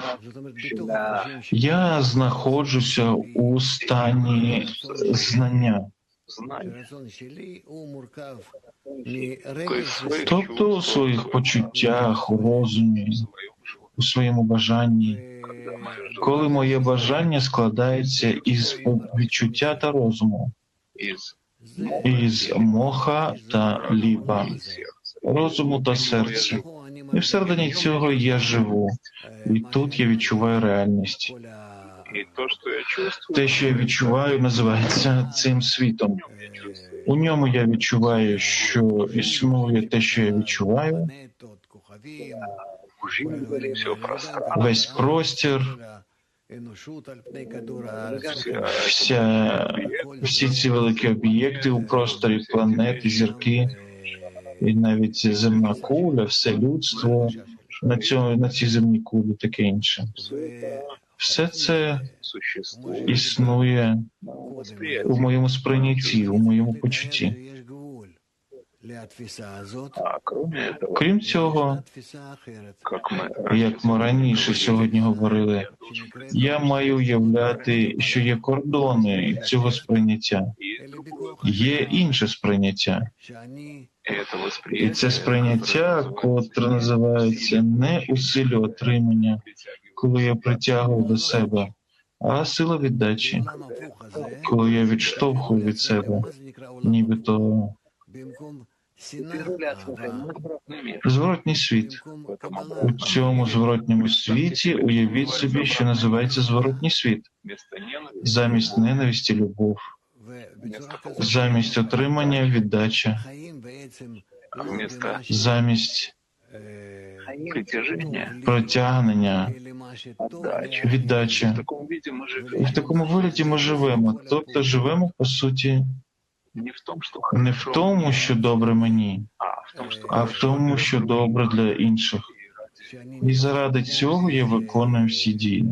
сказав, я знаходжуся у стані знання, тобто у своїх почуттях, у розумі, у своєму бажанні. Коли моє бажання складається із відчуття та розуму, із моха та ліба, розуму та серця. І всередині цього я живу, і тут я відчуваю реальність. И то, что я чувствую, Те, що я відчуваю, називається цим світом. У ньому я відчуваю, що існує те, що я відчуваю, весь простір, вся, всі ці великі об'єкти у просторі, планети, зірки, і навіть земна куля, все людство на цьому на цій земній кулі, таке інше. Все це існує у моєму сприйнятті, у моєму почутті. Крім цього, як ми раніше сьогодні говорили, я маю уявляти, що є кордони цього сприйняття, є інше сприйняття, і це сприйняття, котре називається не у силі отримання, коли я притягую до себе, а сила віддачі, коли я відштовхую від себе, нібито зворотній світ. У цьому зворотньому світі уявіть собі, що називається зворотній світ, замість ненависті, любов, замість отримання віддача, замість притяжения, протягнення, віддачі. В таком виде мы І в такому вигляді ми живемо. Тобто живемо по суті Не в тому, що добре мені, а в том, что а в тому, що добре для інших. І заради цього я виконую всі дії.